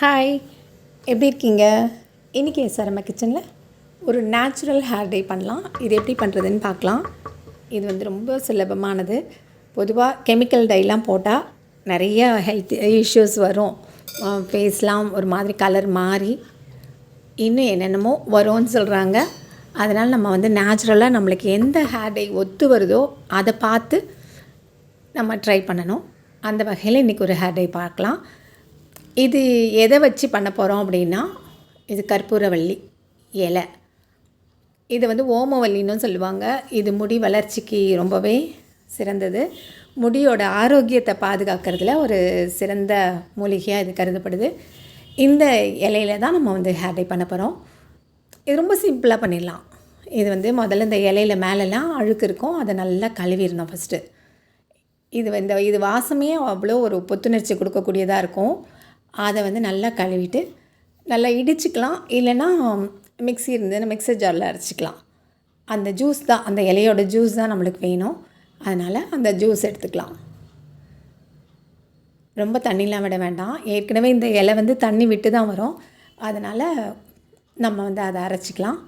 Hi எப்படி இருக்கீங்க? இன்றைக்கி எஸ்ஆர்எம் கிச்சனில் ஒரு நேச்சுரல் ஹேர் டே பண்ணலாம். இது எப்படி பண்ணுறதுன்னு பார்க்கலாம். இது வந்து ரொம்ப சுலபமானது. பொதுவாக கெமிக்கல் டைலாம் போட்டால் நிறைய ஹெல்த் இஷ்யூஸ் வரும். ஃபேஸ்லாம் ஒரு மாதிரி கலர் மாறி இன்னும் என்னென்னமோ வரும்னு சொல்கிறாங்க அதனால் நம்ம வந்து நேச்சுரலாக நம்மளுக்கு எந்த ஹேர் டை ஒத்து வருதோ அதை பார்த்து நம்ம ட்ரை பண்ணணும். அந்த வகையில் இன்றைக்கி ஒரு ஹேர் டை பார்க்கலாம். இது எதை வச்சு பண்ண போகிறோம் அப்படின்னா இது கற்பூரவள்ளி இலை. இது வந்து ஓமவல்லின்னு சொல்லுவாங்க. இது முடி வளர்ச்சிக்கு ரொம்பவே சிறந்தது. முடியோட ஆரோக்கியத்தை பாதுகாக்கிறதுல ஒரு சிறந்த மூலிகையாக இது கருதப்படுது. இந்த இலையில தான் நம்ம வந்து ஹேர் டை பண்ண போகிறோம் இது ரொம்ப சிம்பிளாக பண்ணிடலாம். இது வந்து முதல்ல இந்த இலையில மேலெல்லாம் அழுக்கு இருக்கும். அதை நல்லா கழுவிடணும் ஃபஸ்ட்டு இது இந்த இது வாசமே அவ்வளோ ஒரு புத்துணர்ச்சி கொடுக்கக்கூடியதாக இருக்கும். அதை வந்து நல்லா கழுவிட்டு நல்லா இடிச்சுக்கலாம். இல்லைன்னா மிக்ஸி இருந்ததுன்னா மிக்சர் ஜாரில் அரைச்சிக்கலாம். அந்த ஜூஸ் தான் அந்த இலையோட ஜூஸ் தான் நம்மளுக்கு வேணும். அதனால் அந்த ஜூஸ் எடுத்துக்கலாம். ரொம்ப தண்ணிலாம் விட வேண்டாம். ஏற்கனவே இந்த இலை வந்து தண்ணி விட்டு தான் வரும். அதனால் நம்ம வந்து அதை அரைச்சிக்கலாம்.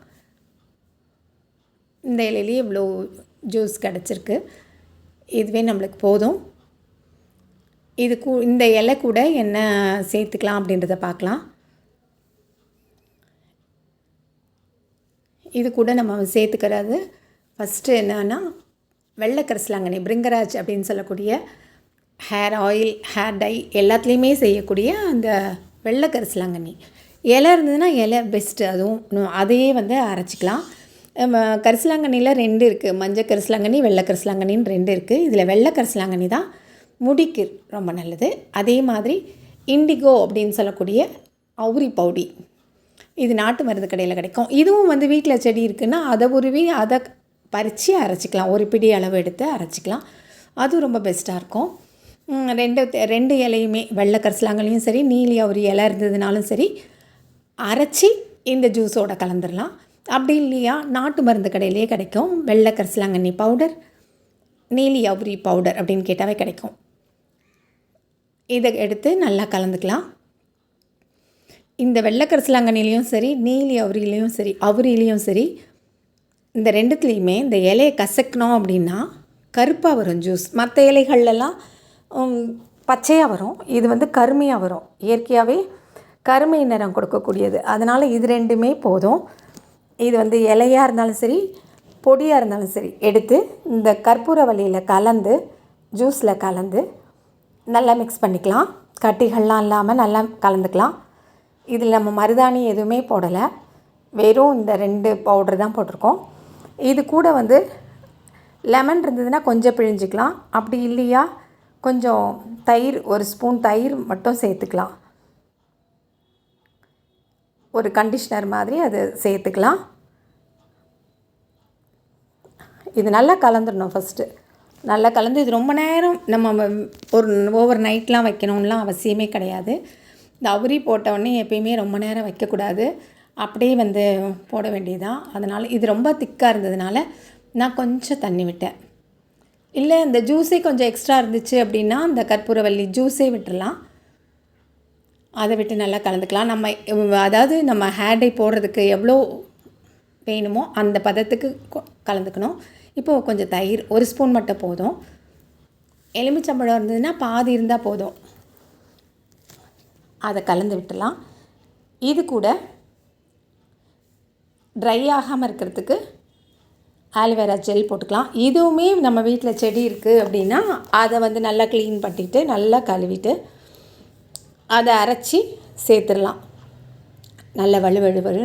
இந்த இலையிலேயே இவ்வளோ ஜூஸ் கிடச்சிருக்கு. இதுவே நம்மளுக்கு போதும். இது கூ இந்த இலை கூட என்ன சேர்த்துக்கலாம் அப்படின்றத பார்க்கலாம். இது கூட நம்ம சேர்த்துக்கிறது ஃபஸ்ட்டு என்னன்னா வெள்ளைக்கரசலாங்கண்ணி பிரிங்கராஜ் அப்படின்னு சொல்லக்கூடிய ஹேர் ஆயில் ஹேர் டை எல்லாத்துலேயுமே செய்யக்கூடிய அந்த வெள்ளை கரிசலாங்கண்ணி இலை இருந்ததுன்னா இலை பெஸ்ட்டு அதுவும் அதையே வந்து அரைச்சிக்கலாம். கரிசலாங்கண்ணியில் ரெண்டு இருக்குது மஞ்சள் கரிசலாங்கண்ணி வெள்ளை கரிசலாங்கண்ணின்னு ரெண்டு இருக்குது இதில் வெள்ளை கரிசலாங்கண்ணி தான் முடிக்கு ரொம்ப நல்லது. அதே மாதிரி இண்டிகோ அப்படின்னு சொல்லக்கூடிய அவுரி பவுடி. இது நாட்டு மருந்து கடையில் கிடைக்கும். இதுவும் வந்து வீட்டில் செடி இருக்குன்னா அதை உருவி அதை பறித்து அரைச்சிக்கலாம். ஒரு பிடி அளவு எடுத்து அரைச்சிக்கலாம். அதுவும் ரொம்ப பெஸ்ட்டாக இருக்கும். ரெண்டு ரெண்டு இலையுமே வெள்ளை கரிசலாங்கலையும் சரி நீலி ஒரு இலை இருந்ததுனாலும் சரி அரைச்சி இந்த ஜூஸோட கலந்துடலாம் அப்படி இல்லையா நாட்டு மருந்து கடையிலேயே கிடைக்கும். வெள்ளை கரிசலாங்கண்ணி பவுடர் நீலி அவுரி பவுடர் அப்படின்னு கேட்டாவே கிடைக்கும். இதை எடுத்து நல்லா கலந்துக்கலாம். இந்த வெள்ளக்கரசலாங்கண்ணிலையும் சரி நீலி அவரிலையும் சரி அவரிலையும் சரி இந்த ரெண்டுத்துலேயுமே இந்த இலையை கசக்கணும் அப்படின்னா கருப்பாக வரும் ஜூஸ் மற்ற இலைகள்லாம் பச்சையாக வரும். இது வந்து கருமையாக வரும். இயற்கையாகவே கருமை நிறம் கொடுக்கக்கூடியது. அதனால் இது ரெண்டுமே போதும். இது வந்து இலையாக இருந்தாலும் சரி பொடியாக இருந்தாலும் சரி எடுத்து இந்த கற்பூர வழியில் கலந்து ஜூஸில் கலந்து நல்லா மிக்ஸ் பண்ணிக்கலாம். கட்டிகள்லாம் இல்லாமல் நல்லா கலந்துக்கலாம். இதில் நம்ம மருதாணி எதுவுமே போடலை. வெறும் இந்த ரெண்டு பவுடர் தான் போட்டிருக்கோம். இது கூட வந்து லெமன் இருந்ததுன்னா கொஞ்சம் பிழிஞ்சிக்கலாம். அப்படி இல்லையா கொஞ்சம் தயிர் ஒரு ஸ்பூன் தயிர் மட்டும் சேர்த்துக்கலாம். ஒரு கண்டிஷ்னர் மாதிரி அது சேர்த்துக்கலாம். இது நல்லா கலந்துடணும் ஃபஸ்ட்டு நல்லா கலந்து இது ரொம்ப நேரம் நம்ம ஒரு ஓவர் நைட்லாம் வைக்கணும்லாம் அவசியமே கிடையாது. இந்த அவுரி போட்டவுடனே எப்பயுமே ரொம்ப நேரம் வைக்கக்கூடாது. அப்படியே வந்து போட வேண்டியதுதான். அதனால் இது ரொம்ப திக்காக இருந்ததுனால நான் கொஞ்சம் தண்ணி விட்டேன். இல்லை இந்த ஜூஸே கொஞ்சம் எக்ஸ்ட்ரா இருந்துச்சு அப்படின்னா இந்த கற்பூரவள்ளி ஜூஸே விட்டுடலாம் அதை விட்டு நல்லா கலந்துக்கலாம். நம்ம அதாவது நம்ம ஹேர்டை போடுறதுக்கு எவ்வளோ வேணுமோ அந்த பதத்துக்கு கலந்துக்கணும். இப்போது கொஞ்சம் தயிர் ஒரு ஸ்பூன் மட்டும் போதும். எலுமிச்சம்பழம் இருந்ததுன்னா பாதி இருந்தால் போதும். அதை கலந்து விட்டுலாம் இது கூட ட்ரை ஆகாமல் இருக்கிறதுக்கு ஆலோவேரா ஜெல் போட்டுக்கலாம். இதுவுமே நம்ம வீட்டில் செடி இருக்குது அப்படின்னா அதை வந்து நல்லா க்ளீன் பண்ணிட்டு நல்லா கழுவிட்டு அதை அரைச்சி சேர்த்துடலாம். நல்ல வலு வலு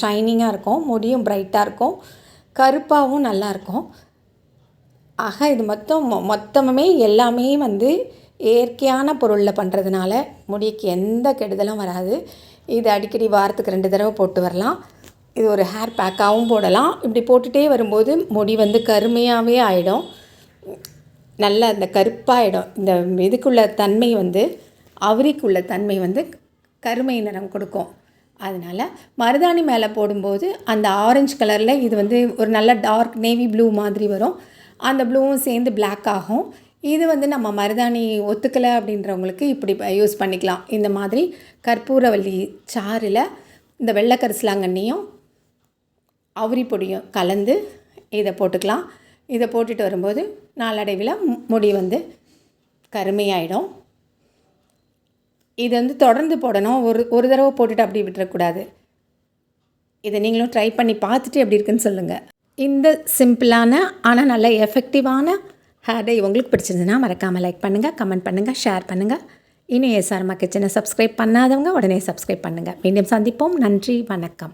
ஷைனிங்காக இருக்கும் முடியும் பிரைட்டாக இருக்கும். கருப்பாகவும் நல்லாயிருக்கும் ஆக இது மொத்தம் மொ- மொத்தமுமே எல்லாமே வந்து இயற்கையான பொருளில் பண்ணுறதுனால முடிக்கு எந்த கெடுதலும் வராது. இது அடிக்கடி வாரத்துக்கு ரெண்டு தடவை போட்டு வரலாம். இது ஒரு ஹேர் பேக்காகவும் போடலாம். இப்படி போட்டுகிட்டே வரும்போது முடி வந்து கருமையாகவே ஆகிடும் நல்ல அந்த கருப்பாயிடும். இந்த இதுக்குள்ள தன்மை வந்து அவரிக்குள்ள தன்மை வந்து கருமை நிறம் கொடுக்கும். அதனால் மருதாணி மேலே போடும்போது அந்த ஆரஞ்சு கலரில் இது வந்து ஒரு நல்ல டார்க் நேவி ப்ளூ மாதிரி வரும். அந்த ப்ளூவும் சேர்ந்து பிளாக் ஆகும். இது வந்து நம்ம மருதாணி ஒத்துக்கலை அப்படின்றவங்களுக்கு இப்படி யூஸ் பண்ணிக்கலாம். இந்த மாதிரி கற்பூரவல்லி சாறில் இந்த வெள்ளக்கரிசலாங்கண்ணியும் அவுரி பொடியும் கலந்து இதை போட்டுக்கலாம். இதை போட்டுட்டு வரும்போது நாளடைவில் முடி வந்து கருமையாயிடும். இது வந்து தொடர்ந்து போடணும். ஒரு ஒரு தடவை போட்டுட்டு அப்படி விட்டுறக்கூடாது. இதை நீங்களும் ட்ரை பண்ணி பார்த்துட்டு எப்படி இருக்குன்னு சொல்லுங்கள் இந்த சிம்பிளான ஆனால் நல்ல எஃபெக்டிவான ஹேர் உங்களுக்கு பிடிச்சிருந்துன்னா மறக்காமல் லைக் பண்ணுங்கள் கமெண்ட் பண்ணுங்கள் ஷேர் பண்ணுங்கள் இன்னும் எஸ்ஆர்மா கிச்சனை சப்ஸ்கிரைப் பண்ணாதவங்க உடனே சப்ஸ்கிரைப் பண்ணுங்கள் மீண்டும் சந்திப்போம். நன்றி வணக்கம்.